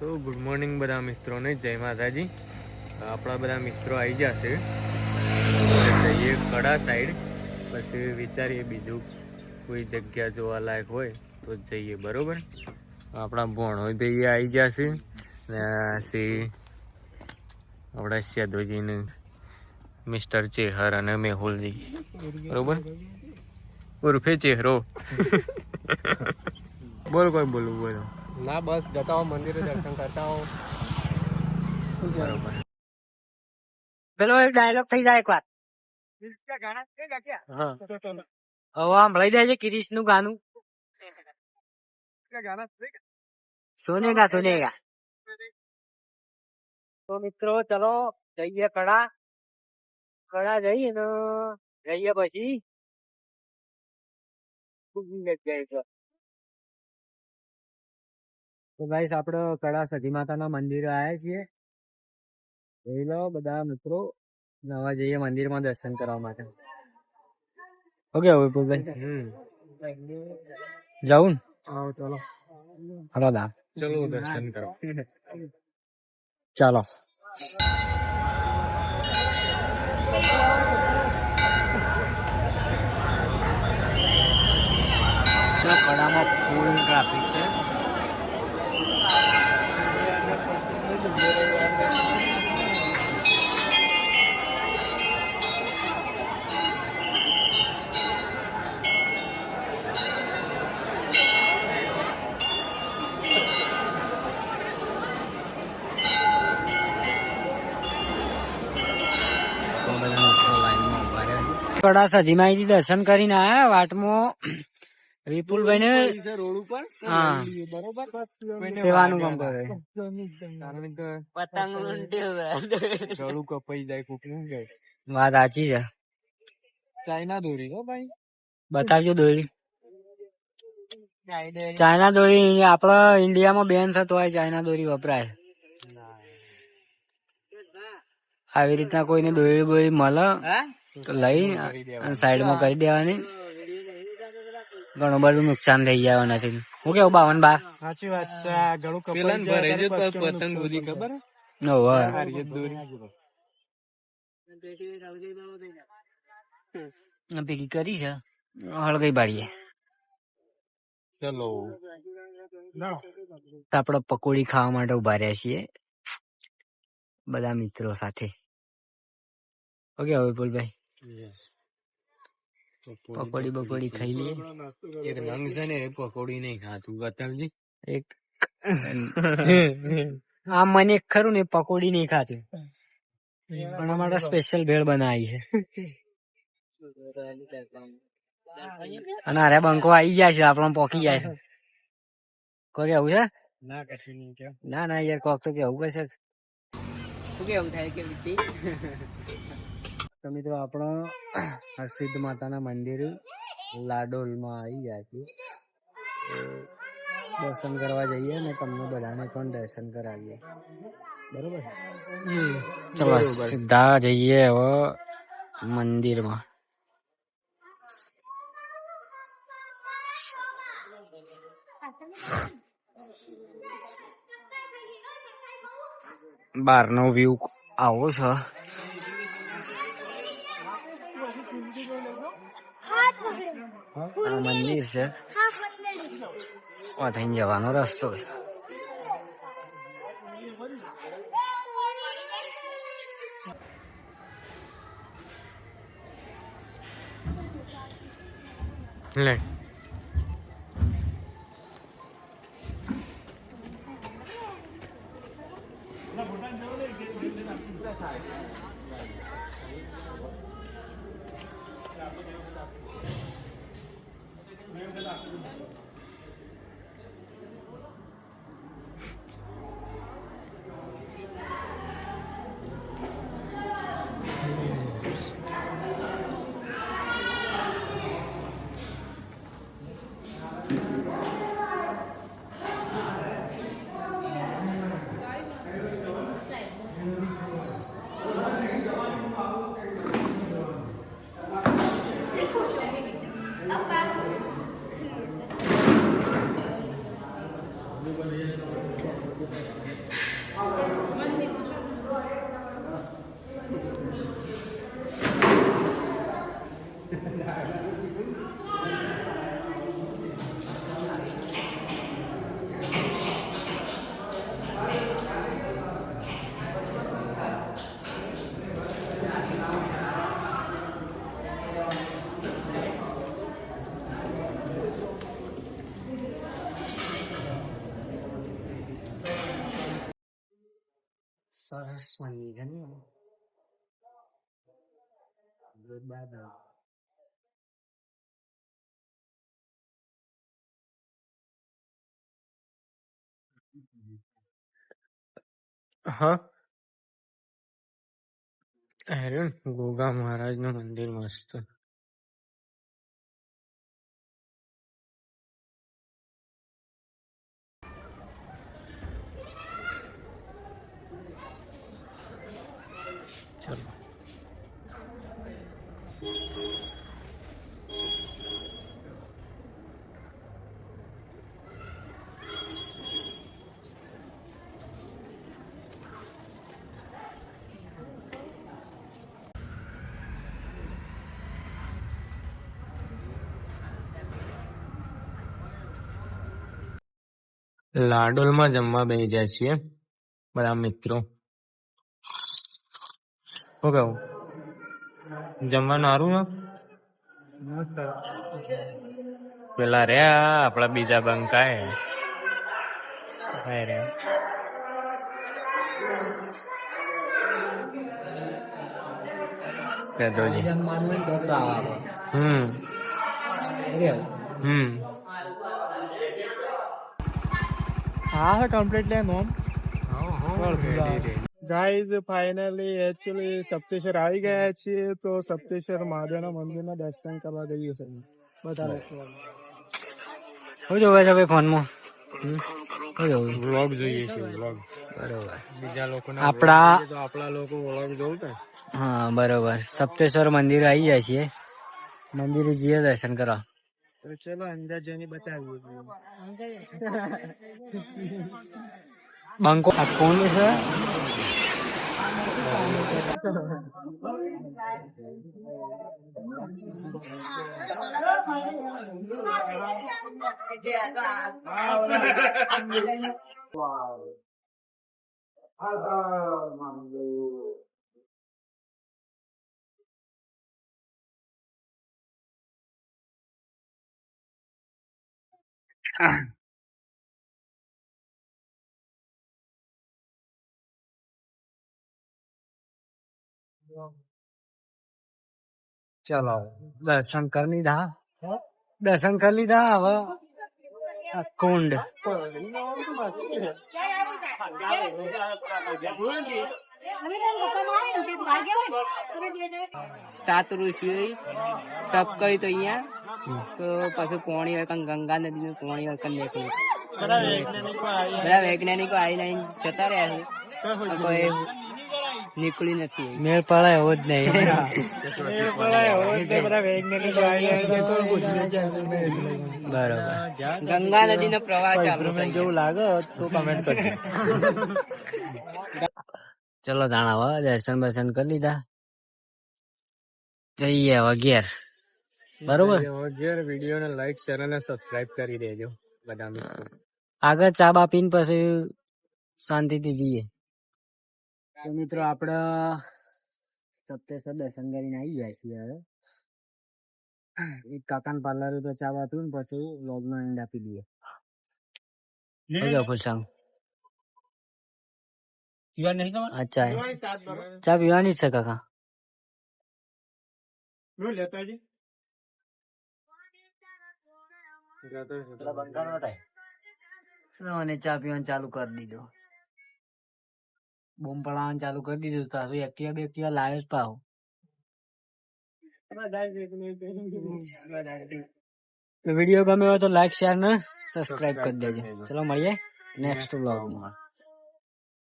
તો good morning બધા મિત્રોને. જય માતાજી. આપણા બધા મિત્રો આવી જશે જઈએ કડા સાઈડ પછી વિચારીએ બીજું કોઈ જગ્યા જોવાલાયક હોય તો જઈએ, બરાબર? આપણા ભણોય ભાઈ આવી જશે ને સી આપણા સેદોજીને મિસ્ટર ચેહર અને મેહુલજી. બરોબર? ઉર્ફે ચેહરો. બોલ કોઈ બોલવું બોલો ના બસ જતા હો મંદિરે દર્શન કરતા હો બરોબર. પેલો એક ડાયલોગ થઈ જાય એક વાર. હા. હવે આમ લઈ જાય છે કિરીશનું ગાનું. સોનેગા સોનેગા. તો મિત્રો ચલો જઈએ કડા કડા જઈએ ને જઈએ પછી. તો ગાઈસ આપડે કડા સતી માતાના મંદિરે આવ્યા છીએ. જોઈ લો બધા મિત્રો નવા જઈએ મંદિરમાં દર્શન કરવા માટે. ઓકે હવે ભાઈ જાઉં આવો ચલો. હલો દા. ચલો દર્શન કરો. ચાલો. તો કડામાં ફૂલ ટ્રાફિક છે. તો બધા મિત્રો લાઈનમાં ઊભા રહ્યા છે. કડા સધીમાઈથી દર્શન કરીને આયા વાટમાં વિપુલભાઈ ને રોડ ઉપર. હા. બરોબર? સેવાનું કામ કરે. કારણ કે પતંગ ગળું કપાઈ જાય કોકનું જાય. વાત સાચી છે. ચાઇના દોરી હો ભાઈ. બતાવજો દોરી. ચાઇના દોરી. આપડા ઇન્ડિયામાં બેન થતો હોય ચાઇના દોરી વપરાય. આવી રીતના કોઈને દોરી બોરી મળે તો લઈ સાઈડમાં કરી દેવાની. ઘણું બધું નુકસાન થઈ જાય નથી. હું કેવું બાવન બાર? સાચી વાત છે ઘણું પેલા ભરાઈ જાય જાય તો પતંગ બધી ખબર? ભેગી કરી છે. હળગઈ બાળીએ ચલો. આપડે પકોડી ખાવા માટે ઊભા રહ્યા છીએ. બધા મિત્રો સાથે. ઓકે હવે બોલભાઈ. પકોડી બકોડી ખાઈ લઈએ એક નંગ છે ને પકોડી નહીં ખાતું બતાવજી. એક આ મને એક ખરું ને પકોડી નહીં ખાતું. પણ અમારા સ્પેશિયલ ભેળ બનાવી છે. અને અરે બંકો આવી જાય છે આપણો પોકી જાય છે. કોઈ કેવું છે? ના કશું નહીં કે ના ના યાર કોક તો કેવું કશે શું કેવું થાય કે તો મિત્રો આપણો સિદ્ધ માતાના મંદિર લાડોલમાં આવી ગયા છીએ. દર્શન કરવા જઈએ ને તમને બધાને પણ દર્શન કરાવીએ. બરોબર? ચલો સીધા જઈએ હવે મંદિરમાં. બહારનો વ્યૂ આવો છે. Амандирся. Вот они дела, ну растут. Лень. Thank you. સરસ મંદિર છે ને જોરદાર હા અરે ગોગા મહારાજનું મંદિર મસ્ત ચલો લાડોલમાં જમવા બેસી જાય છીએ. બધા મિત્રો. શું કહું? જમવાનું સારું પેલા રહ્યા આપડા બીજા બંકાએ. હાય રે. પેદોજી જમવાનું હોય ને તો તો આવે હમ. હમ. હા કમ્પ્લીટ લે નોમ. ગાઈઝ ફાઇનલી એકચ્યુઅલી સપ્તેશ્વર આવી ગયા છીએ તો સપ્તેશ્વર મહાદેવના મંદિરના દર્શન કરવા જઈએ છે બધા શું જોવે છે ભાઈ ફોનમાં. વ્લોગ જોઈએ છે વ્લોગ બરોબર. બીજા લોકો આપણા આપણા લોકો વ્લોગ જોવું હા બરોબર. સપ્તેશ્વર મંદિર આવી જાય છીએ. મંદિરે જઈએ દર્શન કરવા. તો ચલો અંદર જઈને બતાવીએ બંકો આ કોણ છે? ચલો દર્શન કરી લીધા. દર્શન કરી લીધા હવે. આ કુંડ. સાત ઋષિ તપ કરી તો અહીંયા. તો પછી પોણી હોય કાં ગંગા નદી નું પોણી હોય કાં નીકળ્યું બધા વૈજ્ઞાનિકો આવીને અહીં જતા રહ્યા છે. નીકળી નથી મેળ પડાય એવો જ નહીં. આવી બરોબર ગંગા નદી નો પ્રવાહ ચાલુ જેવું લાગે તો કમેન્ટ કરજો. ચલો તાણા હવે દર્શન બર્શન કરી લીધા. જઈએ હવે ઘેર. બરોબર? ઘેર વીડિયો ને લાઈક ચેનલ ને સબસ્ક્રાઇબ કરી દેજો બધા મિત્રો. આગળ ચા બા પીને પછી શાંતિથી જઈએ. મિત્રો આપડે સપ્તેશ્વર દર્શન કરીને આવી ગયા છીએ હવે. એક કાકાન પાર્લર તો ચા બા પીને પછી લોગ નો એન્ડ આપી દઈએ. ફૂલસાંગ અચ્છા. ચા પીવાની જ છે કાકા. લેતાજી અને ચા પીવાનું ચાલુ કરી દીધો. બૂમ પડાવવાનું ચાલુ કરી દીધું પાછું એક્ટિવા બેક્ટિવા લાવ્યો જ પાવ વીડિયો ગમ્યો હોય તો લાઈક શેર ને સબસ્ક્રાઇબ કરી દેજો. ચલો મળીએ નેક્સ્ટ વ્લોગમાં